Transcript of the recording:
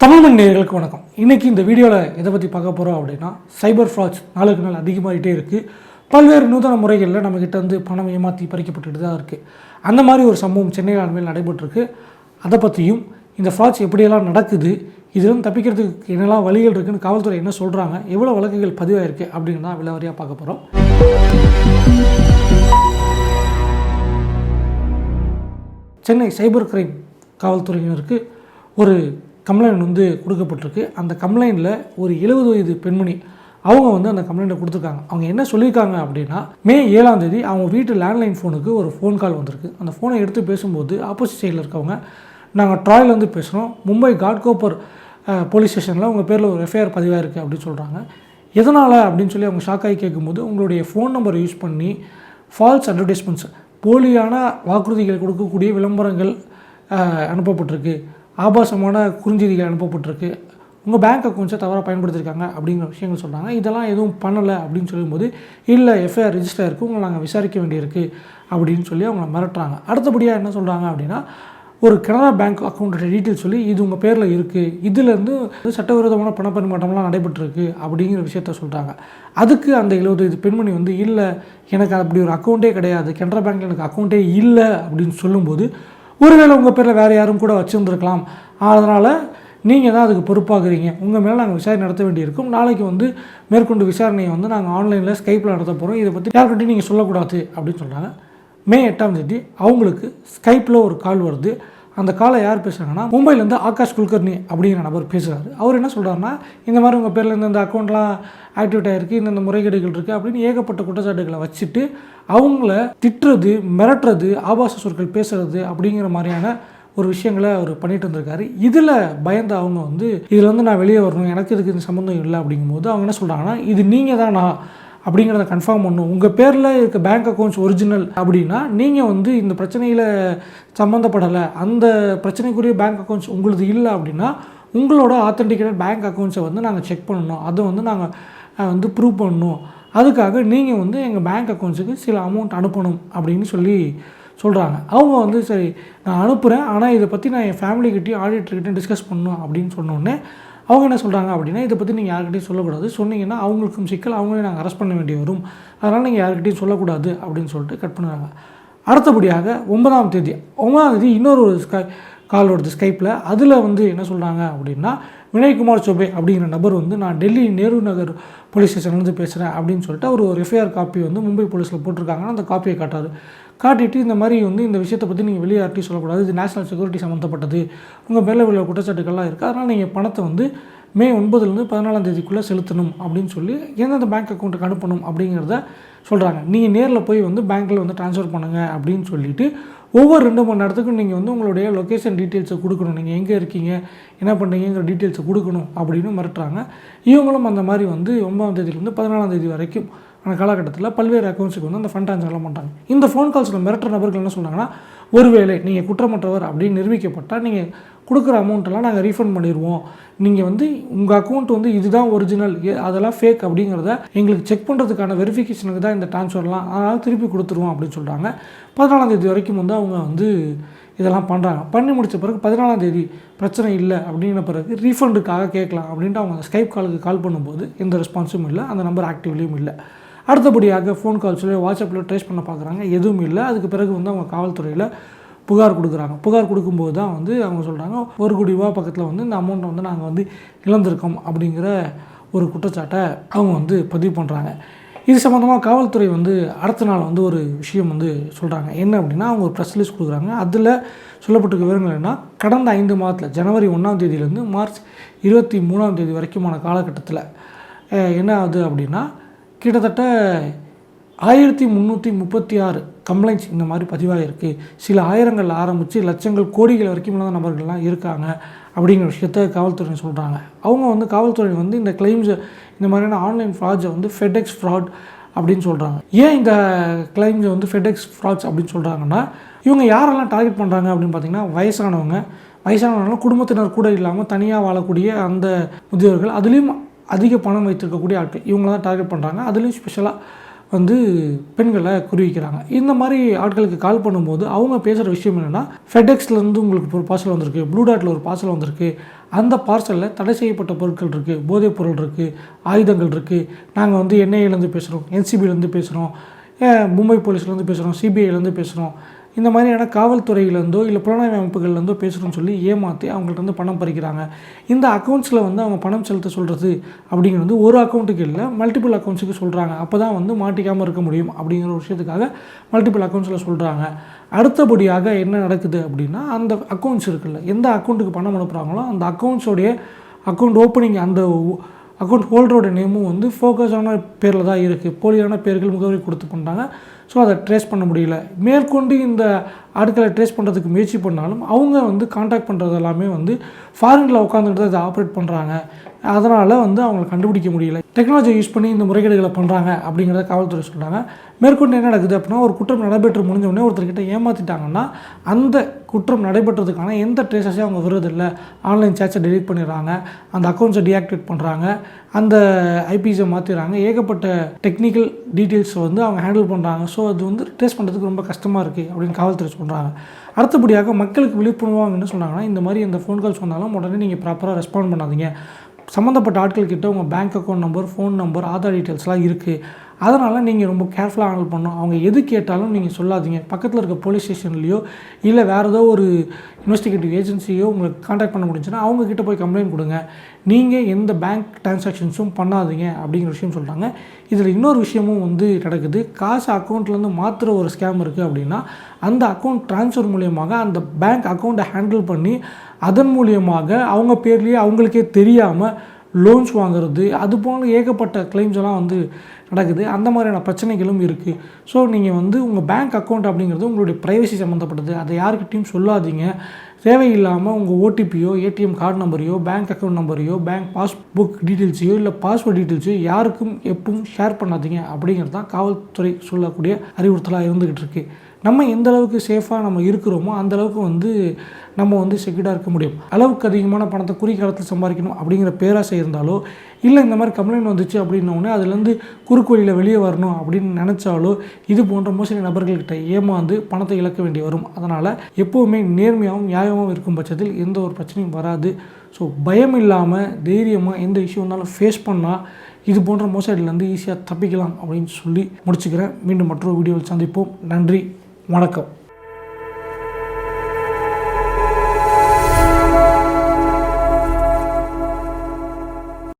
தமிழ் நேயர்களுக்கு வணக்கம். இன்னைக்கு இந்த வீடியோவில் எதை பற்றி பார்க்க போகிறோம் அப்படின்னா சைபர் ஃப்ராட்ஸ் நாளுக்கு நாள் அதிகமாகிட்டே இருக்குது பல்வேறு நூதன முறைகளில் நம்மக்கிட்ட வந்து பணம் ஏமாற்றி பறிக்கப்பட்டுட்டு தான் இருக்குது அந்த மாதிரி ஒரு சம்பவம் சென்னையில் அண்மையில் நடைபெற்றிருக்கு. அதை பற்றியும் இந்த ஃப்ராட்ஸ் எப்படியெல்லாம் நடக்குது இதிலிருந்து தப்பிக்கிறதுக்கு என்னெல்லாம் வழிகள் இருக்குதுன்னு காவல்துறை என்ன சொல்கிறாங்க எவ்வளோ வழக்குகள் பதிவாயிருக்கு அப்படின்னு தான் விலவரியாக பார்க்க போகிறோம் சென்னை சைபர் கிரைம் காவல்துறையினருக்கு ஒரு கம்ப்ளைண்ட் வந்து கொடுக்கப்பட்டிருக்கு. அந்த கம்ப்ளைண்ட்டில் ஒரு எழுபது வயது பெண்மணி அவங்க வந்து அந்த கம்ப்ளைண்ட்டை கொடுத்துருக்காங்க. அவங்க என்ன சொல்லியிருக்காங்க அப்படின்னா மே ஏழாம் தேதி அவங்க வீட்டு லேண்ட்லைன் ஃபோனுக்கு ஒரு ஃபோன் கால் வந்திருக்கு. அந்த ஃபோனை எடுத்து பேசும்போது ஆப்போசிட் சைடில் இருக்கவங்க நாங்கள் ட்ராயிலேருந்து பேசுகிறோம் மும்பை காட்கோப்பர் போலீஸ் ஸ்டேஷனில் உங்கள் பேரில் ஒரு எஃப்ஐஆர் பதிவாக இருக்குது அப்படின்னு சொல்கிறாங்க எதனால்? அப்படின்னு சொல்லி அவங்க ஷாக்காகி கேட்கும்போது உங்களுடைய ஃபோன் நம்பரை யூஸ் பண்ணி ஃபால்ஸ் அட்வர்டைஸ்மெண்ட்ஸ் போலியான வாக்குறுதிகள் கொடுக்கக்கூடிய விளம்பரங்கள் அனுப்பப்பட்டிருக்கு. ஆபாசமான குறுஞ்செய்திகள் அனுப்பப்பட்டிருக்கு. உங்கள் பேங்க் அக்கௌண்ட்ஸை தவறாக பயன்படுத்தியிருக்காங்க அப்படிங்கிற விஷயங்கள் சொல்கிறாங்க இதெல்லாம் எதுவும் பண்ணலை அப்படின்னு சொல்லும்போது இல்லை எஃப்ஐஆர் ரிஜிஸ்டர் இருக்குது உங்களை நாங்கள் விசாரிக்க வேண்டியிருக்கு அப்படின்னு சொல்லி அவங்கள மிரட்டுறாங்க. அடுத்தபடியாக என்ன சொல்கிறாங்க அப்படின்னா ஒரு கனரா பேங்க் அக்கௌண்ட்டோட டீட்டெயில் சொல்லி இது உங்கள் பேரில் இருக்குது இதுலேருந்து சட்டவிரோதமான பண பரிமாற்றம்லாம் நடைபெற்றிருக்கு அப்படிங்கிற விஷயத்த சொல்கிறாங்க அதுக்கு அந்த எழுபது பெண்மணி வந்து இல்லை எனக்கு அப்படி ஒரு அக்கௌண்ட்டே கிடையாது கனரா பேங்க்கில் எனக்கு அக்கௌண்ட்டே இல்லை அப்படின்னு சொல்லும்போது ஒருவேளை உங்கள் பேரில் வேறு யாரும் கூட வச்சுருந்துருக்கலாம். அதனால் நீங்கள் தான் அதுக்கு பொறுப்பாகிறீங்க. உங்கள் மேலே நாங்கள் விசாரணை நடத்த வேண்டியிருக்கும். நாளைக்கு வந்து மேற்கொண்டு விசாரணையை வந்து நாங்கள் ஆன்லைனில் ஸ்கைப்பில் நடத்த போகிறோம் இதை பற்றி யார்கிட்டையும் நீங்கள் சொல்லக்கூடாது அப்படின்னு சொல்கிறாங்க மே எட்டாம் தேதி அவங்களுக்கு ஸ்கைப்பில் ஒரு கால் வருது. அந்த காலை யார் பேசுகிறாங்கன்னா மும்பையிலேருந்து ஆகாஷ் குல்கர்னி அப்படிங்கிற நபர் பேசுகிறாரு அவர் என்ன சொல்கிறாருன்னா இந்த மாதிரி உங்கள் பேரில் இந்த அக்கௌண்ட்லாம் ஆக்டிவேட் ஆகிருக்கு இந்தந்த முறைகேடுகள் இருக்குது அப்படின்னு ஏகப்பட்ட குற்றச்சாட்டுகளை வச்சுட்டு அவங்கள திட்டுறது மிரட்டுறது ஆபாச சொற்கள் பேசுறது அப்படிங்கிற மாதிரியான ஒரு விஷயங்களை அவர் பண்ணிட்டு வந்திருக்காரு. இதில் பயந்த அவங்க வந்து இதில் வந்து நான் வெளியே வரணும் எனக்கு இதுக்கு இந்த சம்மந்தம் இல்லை? அப்படிங்கும்போது அவங்க என்ன சொல்கிறாங்கன்னா இது நீங்கள் தான் நான் அப்படிங்கிறத கன்ஃபார்ம் பண்ணும். உங்கள் பேரில் இருக்க பேங்க் அக்கௌண்ட்ஸ் ஒரிஜினல் அப்படின்னா நீங்கள் வந்து இந்த பிரச்சனையில் சம்மந்தப்படலை அந்த பிரச்சனைக்குரிய பேங்க் அக்கௌண்ட்ஸ் உங்களது இல்லை அப்படின்னா உங்களோட ஆத்தென்டிகேட்டட் பேங்க் அக்கௌண்ட்ஸை வந்து நாங்கள் செக் பண்ணணும். அதை வந்து நாங்கள் வந்து ப்ரூவ் பண்ணணும். அதுக்காக நீங்கள் வந்து எங்கள் பேங்க் அக்கௌண்ட்ஸுக்கு சில அமௌண்ட் அனுப்பணும் அப்படின்னு சொல்லி சொல்கிறாங்க அவங்க வந்து சரி நான் அனுப்புகிறேன் ஆனால் இதை பற்றி நான் என் ஃபேமிலிக்கிட்டையும் ஆடிட்டர்கிட்டையும் டிஸ்கஸ் பண்ணணும் அப்படின்னு சொன்னோடனே அவங்க என்ன சொல்கிறாங்க அப்படின்னா இதை பற்றி நீங்கள் யார்கிட்டையும் சொல்லக்கூடாது. சொன்னீங்கன்னா அவங்களுக்கும் சிக்கல் அவங்களே நாங்கள் அரெஸ்ட் பண்ண வேண்டி வரும். அதனால் நீங்கள் யார்கிட்டையும் சொல்லக்கூடாது அப்படின்னு சொல்லிட்டு கட் பண்ணுறாங்க. அடுத்தபடியாக ஒன்பதாம் தேதி ஒன்பதாம் தேதி இன்னொரு ஒரு ஸ்கை கால் வருது ஸ்கைப்பில் அதில் வந்து என்ன சொல்கிறாங்க அப்படின்னா வினய்குமார் சோபே அப்படிங்கிற நபர் வந்து நான் டெல்லி நேரு நகர் போலீஸ் ஸ்டேஷன்லேருந்து பேசுகிறேன் அப்படின்னு சொல்லிட்டு அவர் ஒரு எஃப்ஐஆர் காப்பி வந்து மும்பை போலீஸில் போட்டிருக்காங்கன்னா அந்த காப்பியை காட்டார் காட்டிட்டு இந்த மாதிரி வந்து இந்த விஷயத்தை பற்றி நீங்கள் வெளியே யார்ட்டையும் சொல்லக்கூடாது. இது நேஷனல் செக்யூரிட்டி சம்மந்தப்பட்டது உங்கள் மேலே உள்ள குற்றச்சாட்டுகள்லாம் இருக்குது அதனால் நீங்கள் பணத்தை வந்து மே ஒன்பதுலேருந்து பதினாலாம் தேதிக்குள்ளே செலுத்தணும் அப்படின்னு சொல்லி எந்தெந்த பேங்க் அக்கௌண்ட்டுக்கு அனுப்பணும் அப்படிங்கிறத சொல்கிறாங்க நீங்கள் நேரில் போய் வந்து பேங்க்கில் வந்து ட்ரான்ஸ்ஃபர் பண்ணுங்கள் அப்படின்னு சொல்லிட்டு ஒவ்வொரு ரெண்டு மணி நேரத்துக்கும் நீங்கள் வந்து உங்களுடைய லொக்கேஷன் டீட்டெயில்ஸை கொடுக்கணும். நீங்கள் எங்கே இருக்கீங்க? என்ன பண்ணுறீங்கிற டீட்டெயில்ஸை கொடுக்கணும் அப்படின்னு மிரட்டுறாங்க. இவங்களும் அந்த மாதிரி வந்து ஒன்பதாம் தேதியிலேருந்து பதினாலாம் தேதி வரைக்கும் அந்த காலகட்டத்தில் பல்வேறு அக்கௌண்ட்ஸுக்கு வந்து அந்த ஃபண்ட் ட்ரான்ஸ்ஃபர்லாம் பண்ணுறாங்க இந்த ஃபோன் கால்ஸில் மிரட்டுற நபர்கள் என்ன சொன்னாங்கன்னா ஒருவேளை நீங்கள் குற்றமற்றவர் அப்படின்னு நிரூபிக்கப்பட்டால் நீங்கள் கொடுக்குற அமௌண்ட்டெல்லாம் நாங்கள் ரீஃபண்ட் பண்ணிடுவோம். நீங்கள் வந்து உங்கள் அக்கௌண்ட் வந்து இதுதான் ஒரிஜினல் அதெல்லாம் ஃபேக் அப்படிங்கிறத எங்களுக்கு செக் பண்ணுறதுக்கான வெரிஃபிகேஷனுக்கு தான் இந்த ட்ரான்ஸ்ஃபர்லாம் அதனால் திருப்பி கொடுத்துருவோம் அப்படின்னு சொல்கிறாங்க பதினாலாம் தேதி வரைக்கும் வந்து அவங்க வந்து இதெல்லாம் பண்ணுறாங்க பண்ணி முடித்த பிறகு பதினாலாம் தேதி பிரச்சனை இல்லை அப்படிங்கிற பிறகு ரீஃபண்டுக்காக கேட்கலாம் அப்படின்ட்டு அவங்க அந்த ஸ்கைப் காலுக்கு கால் பண்ணும்போது எந்த ரெஸ்பான்ஸும் இல்லை அந்த நம்பர் ஆக்டிவ்லேயும் இல்லை. அடுத்தபடியாக ஃபோன் கால்ஸ்லையோ வாட்ஸ்அப்பில் ட்ரேஸ் பண்ண பார்க்குறாங்க. எதுவும் இல்லை. அதுக்கு பிறகு வந்து அவங்க காவல்துறையில் புகார் கொடுக்குறாங்க. புகார் கொடுக்கும்போது தான் வந்து அவங்க சொல்கிறாங்க ஒரு கோடி ரூபா பக்கத்தில் வந்து இந்த அமௌண்ட்டை வந்து நாங்கள் வந்து இழந்திருக்கோம் அப்படிங்கிற ஒரு குற்றச்சாட்டை அவங்க வந்து பதிவு பண்ணுறாங்க இது சம்மந்தமாக காவல்துறை வந்து அடுத்த நாள் வந்து ஒரு விஷயம் வந்து சொல்கிறாங்க என்ன அப்படின்னா அவங்க ஒரு ப்ரெஸ் ரிலீஸ் கொடுக்குறாங்க. அதில் சொல்லப்பட்டிருக்க விவரங்கள் என்ன கடந்த ஐந்து மாதத்தில் ஜனவரி ஒன்றாம் தேதியிலேருந்து மார்ச் இருபத்தி மூணாம் தேதி வரைக்குமான காலகட்டத்தில் என்ன ஆகுது அப்படின்னா கிட்டத்தட்ட ஆயிரத்தி முந்நூற்றி முப்பத்தி ஆறு கம்ப்ளைண்ட்ஸ் இந்த மாதிரி பதிவாகிருக்கு சில ஆயிரங்கள் ஆரம்பித்து லட்சங்கள் கோடிகள் வரைக்கும் இல்லாத நபர்கள்லாம் இருக்காங்க அப்படிங்கிற விஷயத்த காவல்துறை சொல்கிறாங்க அவங்க வந்து காவல்துறை வந்து இந்த கிளைம்ஸை இந்த மாதிரியான ஆன்லைன் ஃப்ராட்ஸை வந்து ஃபெடெக்ஸ் ஃப்ராட் அப்படின்னு சொல்கிறாங்க ஏன் இந்த கிளைம்ஸை வந்து ஃபெடெக்ஸ் ஃப்ராட்ஸ் அப்படின்னு சொல்கிறாங்கன்னா இவங்க யாரெல்லாம் டார்கெட் பண்ணுறாங்க அப்படின்னு பார்த்தீங்கன்னா வயசானவங்க. வயசானவங்களாம் குடும்பத்தினர் கூட இல்லாமல் தனியாக வாழக்கூடிய அந்த முதியோர்கள். அதுலேயும் அதிக பணம் வைத்திருக்கக்கூடிய ஆட்கள். இவங்கள தான் டார்கெட் பண்ணுறாங்க அதுலேயும் ஸ்பெஷலாக வந்து பெண்களை குறிவிக்கிறாங்க. இந்த மாதிரி ஆட்களுக்கு கால் பண்ணும்போது அவங்க பேசுகிற விஷயம் என்னென்னா ஃபெடெக்ஸ்லேருந்து உங்களுக்கு ஒரு பார்சல் வந்திருக்கு ப்ளூ டாட்டில் ஒரு பார்சல் வந்திருக்கு. அந்த பார்சலில் தடை செய்யப்பட்ட பொருட்கள் இருக்குது போதைப் பொருள் இருக்குது ஆயுதங்கள் இருக்குது நாங்கள் வந்து என்ஐஏலேருந்து பேசுகிறோம் என்சிபிலேருந்து பேசுகிறோம் மும்பை போலீஸ்லேருந்து பேசுகிறோம் சிபிஐலேருந்து பேசுகிறோம் இந்த மாதிரியான காவல்துறையிலேருந்தோ இல்லை புலனாய்வு அமைப்புகள்லேருந்தோ பேசுகிறோன்னு சொல்லி ஏமாற்றி அவங்கள்ட்ட வந்து பணம் பறிக்கிறாங்க. இந்த அக்கௌண்ட்ஸில் வந்து அவங்க பணம் செலுத்த சொல்கிறது அப்படிங்கிறது வந்து ஒரு அக்கௌண்ட்டுக்கு இல்லை மல்டிபிள் அக்கௌண்ட்ஸுக்கு சொல்கிறாங்க அப்போ தான் வந்து மாட்டிக்காமல் இருக்க முடியும் அப்படிங்கிற ஒரு விஷயத்துக்காக மல்டிபிள் அக்கௌண்ட்ஸில் சொல்கிறாங்க அடுத்தபடியாக என்ன நடக்குது அப்படின்னா அந்த அக்கௌண்ட்ஸ் இருக்குல்ல எந்த அக்கௌண்ட்டுக்கு பணம் அனுப்புகிறாங்களோ அந்த அக்கௌண்ட்ஸோடைய அக்கௌண்ட் ஓப்பனிங் அந்த அக்கௌண்ட் ஹோல்டரோட நேமும் வந்து ஃபோக்கஸான பேரில் தான் இருக்குது போலியான பேர்கள் முகவரி கொடுத்து பண்ணுறாங்க ஸோ அதை ட்ரேஸ் பண்ண முடியல. மேற்கொண்டு இந்த ஆட்களை ட்ரேஸ் பண்ணுறதுக்கு முயற்சி பண்ணாலும் அவங்க வந்து காண்டாக்ட் பண்ணுறது எல்லாமே வந்து ஃபாரினில் உட்காந்துட்டு தான் இதை ஆப்ரேட் பண்ணுறாங்க அதனால் வந்து அவங்களை கண்டுபிடிக்க முடியல. டெக்னாலஜி யூஸ் பண்ணி இந்த முறைகேடுகளை பண்ணுறாங்க அப்படிங்கிறத காவல்துறை சொல்கிறாங்க மேற்கொண்டு என்ன நடக்குது அப்படின்னா ஒரு குற்றம் நடைபெற்று முடிஞ்ச உடனே ஒருத்தர்கிட்ட ஏமாற்றிட்டாங்கன்னா அந்த குற்றம் நடைபெற்றதுக்கான எந்த ட்ரேசஸையும் அவங்க விடுறதில்லை. ஆன்லைன் சேட்ஸை டெலீட் பண்ணிடுறாங்க. அந்த அக்கௌண்ட்ஸை டீஆக்டிவேட் பண்ணுறாங்க அந்த ஐபிஎஸை மாற்றிடுறாங்க ஏகப்பட்ட டெக்னிக்கல் டீட்டெயில்ஸ் வந்து அவங்க ஹேண்டில் பண்ணுறாங்க ஸோ அது வந்து ட்ரேஸ் பண்ணுறதுக்கு ரொம்ப கஷ்டமாக இருக்குது அப்படின்னு காவல்துறை சொல்கிறாங்க அடுத்தபடியாக மக்களுக்கு விழிப்புணர்வாங்க என்ன சொன்னாங்கன்னா இந்த மாதிரி இந்த ஃபோன் கால்ஸ் வந்தாலும் உடனே நீங்கள் ப்ராப்பராக ரெஸ்பாண்ட் பண்ணாதீங்க. சம்மந்தப்பட்ட ஆட்கள் கிட்ட உங்கள் bank account number phone number Aadhaar டீட்டெயில்ஸ்லாம் இருக்குது அதனால் நீங்கள் ரொம்ப கேர்ஃபுல்லாக ஹேண்டில் பண்ணணும். அவங்க எது கேட்டாலும் நீங்கள் சொல்லாதீங்க. பக்கத்தில் இருக்க போலீஸ் ஸ்டேஷன்லேயோ இல்லை வேறு ஏதோ ஒரு இன்வெஸ்டிகேட்டிவ் ஏஜென்சியோ உங்களுக்கு காண்டாக்ட் பண்ண முடிஞ்சுன்னா அவங்கக்கிட்ட போய் கம்ப்ளைண்ட் கொடுங்க. நீங்கள் எந்த பேங்க் டிரான்சாக்ஷன்ஸும் பண்ணாதீங்க அப்படிங்கிற விஷயம் சொல்கிறாங்க இதில் இன்னொரு விஷயமும் வந்து நடக்குது. காசு அக்கௌண்ட்லேருந்து மாத்திர ஒரு ஸ்கேம் இருக்குது அப்படின்னா அந்த அக்கௌண்ட் ட்ரான்ஸ்ஃபர் மூலியமாக அந்த பேங்க் அக்கௌண்ட்டை ஹேண்டில் பண்ணி அதன் மூலியமாக அவங்க பேர்லேயே அவங்களுக்கே தெரியாமல் லோன்ஸ் வாங்குறது அது போல ஏகப்பட்ட கிளைம்ஸ் எல்லாம் வந்து நடக்குது. அந்த மாதிரியான பிரச்சனைகளும் இருக்குது ஸோ நீங்கள் வந்து உங்கள் பேங்க் அக்கௌண்ட் அப்படிங்கிறது உங்களுடைய ப்ரைவசி சம்மந்தப்பட்டது அதை யாருக்கிட்டையும் சொல்லாதீங்க. தேவையில்லாமல் உங்கள் ஓடிபியோ ஏடிஎம் கார்டு நம்பரையோ பேங்க் அக்கௌண்ட் நம்பரையோ பேங்க் பாஸ்புக் டீட்டெயில்ஸையோ இல்லை பாஸ்வேர்ட் டீட்டெயில்ஸையோ யாருக்கும் எப்பவும் ஷேர் பண்ணாதீங்க அப்படிங்கிறது தான் காவல்துறை சொல்லக்கூடிய அறிவுறுத்தலாக இருந்துக்கிட்டு இருக்குது நம்ம எந்த அளவுக்கு சேஃபாக நம்ம இருக்கிறோமோ அந்த அளவுக்கு வந்து நம்ம வந்து செக்யூர்டாக இருக்க முடியும். அளவுக்கு அதிகமான பணத்தை குறிக்காலத்தில் சம்பாதிக்கணும் அப்படிங்கிற பேராசை இருந்தாலோ இல்லை இந்த மாதிரி கம்ப்ளைண்ட் வந்துச்சு அப்படின்னோடனே அதுலேருந்து குறுக்கு வழியில் வெளியே வரணும் அப்படின்னு நினச்சாலோ இது போன்ற மோசடி நபர்கள்கிட்ட ஏமாந்து பணத்தை இழக்க வேண்டி வரும். அதனால் எப்போவுமே நேர்மையாகவும் நியாயமாகவும் இருக்கும் பட்சத்தில் எந்த ஒரு பிரச்சனையும் வராது. ஸோ பயம் இல்லாமல் தைரியமாக எந்த இஷ்யூ வந்தாலும் ஃபேஸ் பண்ணால் இது போன்ற மோசடியிலேருந்து ஈஸியாக தப்பிக்கலாம் அப்படின்னு சொல்லி முடிச்சுக்கிறேன். மீண்டும் மற்றொரு வீடியோவில் சந்திப்போம். நன்றி. வணக்கம்.